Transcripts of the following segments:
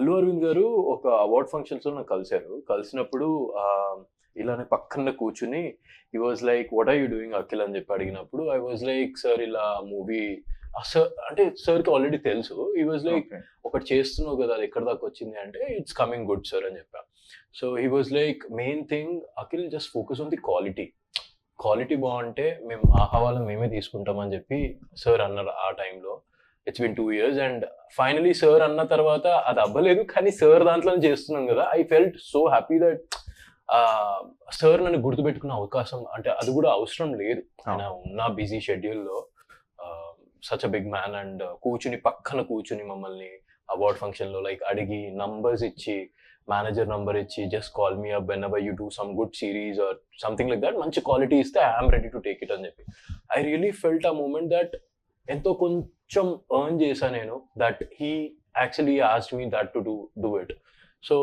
అల్లు అరవింద్ గారు ఒక అవార్డ్ ఫంక్షన్స్లో నాకు కలిశారు. కలిసినప్పుడు ఇలానే పక్కన కూర్చుని ఈ was like what are you doing Akhil? అని చెప్పి అడిగినప్పుడు ఐ వాజ్ లైక్ సార్ ఇలా మూవీ సార్ అంటే సార్కి ఆల్రెడీ తెలుసు. ఈ వాజ్ లైక్. ఒకటి చేస్తున్నావు కదా అది ఎక్కడ దాకా వచ్చింది అంటే ఇట్స్ కమింగ్ గుడ్ సార్ అని చెప్పా. So he was like main thing Akhil just focus on the quality quality బాగుంటే మేము ఆ హవాలో మేమే తీసుకుంటామని చెప్పి సార్ అన్నారు ఆ టైంలో it's been two years and finally sir అన్న తర్వాత అది అవ్వలేదు కానీ సార్ దాంట్లో చేస్తున్నాం కదా. I felt so happy that sir నన్ను గుర్తుపెట్టుకునే అవకాశం అంటే అది కూడా అవసరం లేదు. ఉన్న బిజీ షెడ్యూల్లో such a big man and కూర్చుని పక్కన కూర్చుని మమ్మల్ని అవార్డ్ ఫంక్షన్లో లైక్ అడిగి నంబర్స్ ఇచ్చి మేనేజర్ నంబర్ ఇచ్చి just call me up whenever you do some good series or something like that మంచి క్వాలిటీ ఇస్తే I'm ready to take it అని చెప్పి. ఐ రియలీ ఫెల్ట్ ఆ మూమెంట్ దట్ ఎంతో కొంచెం ఎర్న్ చేశా నేను that he actually asked me that to do do it so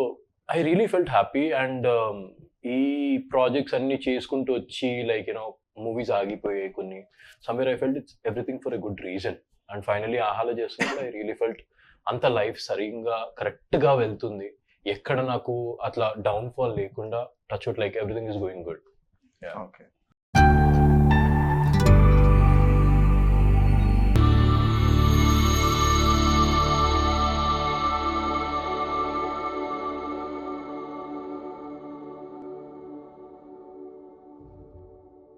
I really felt happy and ఈ ప్రాజెక్ట్స్ అన్ని చేసుకుంటూ వచ్చి లైక్ యూనో మూవీస్ ఆగిపోయాయి కొన్ని. Somewhere I felt it's everything for a good reason and finally ఆహాలో చేస్తున్నప్పుడు I really felt అంత life సరిగ్గా కరెక్ట్గా వెళ్తుంది. ఎక్కడ నాకు అట్లా డౌన్ఫాల్ లేకుండా touch out like everything is going good okay